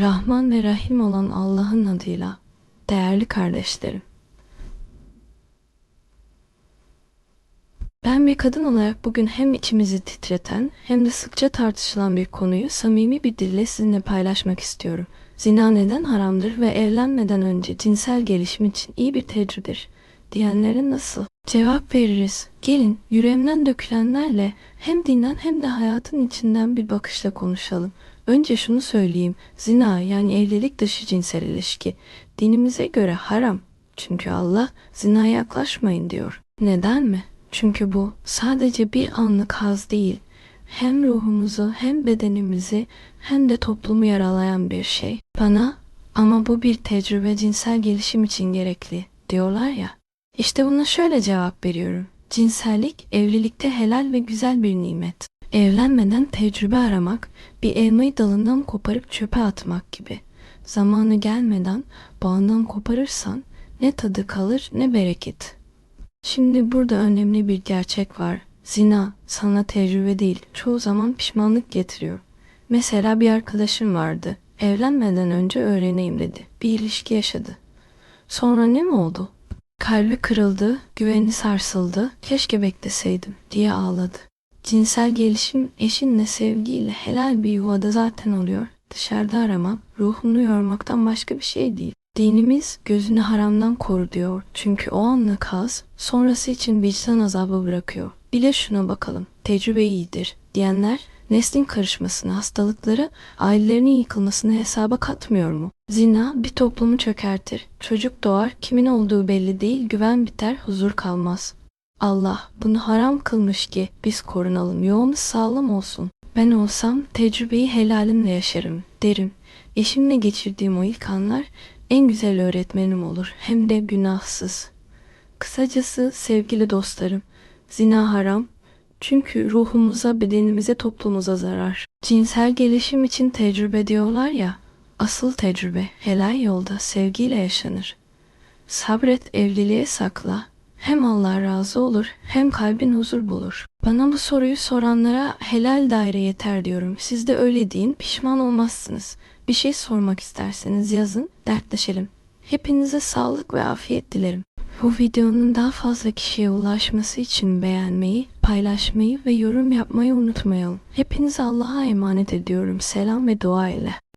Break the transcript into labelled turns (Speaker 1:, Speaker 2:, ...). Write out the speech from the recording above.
Speaker 1: Rahman ve Rahim olan Allah'ın adıyla değerli kardeşlerim. Ben bir kadın olarak bugün hem içimizi titreten hem de sıkça tartışılan bir konuyu samimi bir dille sizinle paylaşmak istiyorum. Zina neden haramdır ve evlenmeden önce cinsel gelişim için iyi bir tecrübedir diyenlere nasıl cevap veririz? Gelin yüreğimden dökülenlerle hem dinden hem de hayatın içinden bir bakışla konuşalım. Önce şunu söyleyeyim. Zina yani evlilik dışı cinsel ilişki dinimize göre haram. Çünkü Allah zinaya yaklaşmayın diyor. Neden mi? Çünkü bu sadece bir anlık haz değil. Hem ruhumuzu hem bedenimizi hem de toplumu yaralayan bir şey. Bana ama bu bir tecrübe cinsel gelişim için gerekli diyorlar ya. İşte buna şöyle cevap veriyorum. Cinsellik evlilikte helal ve güzel bir nimet. Evlenmeden tecrübe aramak, bir elmayı dalından koparıp çöpe atmak gibi. Zamanı gelmeden bağından koparırsan ne tadı kalır ne bereket. Şimdi burada önemli bir gerçek var. Zina sana tecrübe değil, çoğu zaman pişmanlık getiriyor. Mesela bir arkadaşım vardı. Evlenmeden önce öğreneyim dedi. Bir ilişki yaşadı. Sonra ne mi oldu? Kalbi kırıldı, güveni sarsıldı, keşke bekleseydim diye ağladı. Cinsel gelişim eşinle sevgiyle helal bir yuvada zaten oluyor. Dışarıda aramak, ruhunu yormaktan başka bir şey değil. Dinimiz gözünü haramdan koru diyor. Çünkü o anlık haz sonrası için vicdan azabı bırakıyor. Bir de şuna bakalım. Tecrübe iyidir diyenler neslin karışmasını, hastalıkları, ailelerinin yıkılmasını hesaba katmıyor mu? Zina bir toplumu çökertir. Çocuk doğar, kimin olduğu belli değil, güven biter, huzur kalmaz. Allah bunu haram kılmış ki biz korunalım, yolumuz sağlam olsun. Ben olsam tecrübeyi helalimle yaşarım derim. Eşimle geçirdiğim o ilk anlar en güzel öğretmenim olur. Hem de günahsız. Kısacası sevgili dostlarım, zina haram. Çünkü ruhumuza, bedenimize, toplumuza zarar. Cinsel gelişim için tecrübe diyorlar ya, asıl tecrübe helal yolda sevgiyle yaşanır. Sabret evliliğe sakla. Hem Allah razı olur hem kalbin huzur bulur. Bana bu soruyu soranlara helal daire yeter diyorum. Siz de öyle deyin pişman olmazsınız. Bir şey sormak isterseniz yazın dertleşelim. Hepinize sağlık ve afiyet dilerim. Bu videonun daha fazla kişiye ulaşması için beğenmeyi, paylaşmayı ve yorum yapmayı unutmayalım. Hepinizi Allah'a emanet ediyorum. Selam ve dua ile.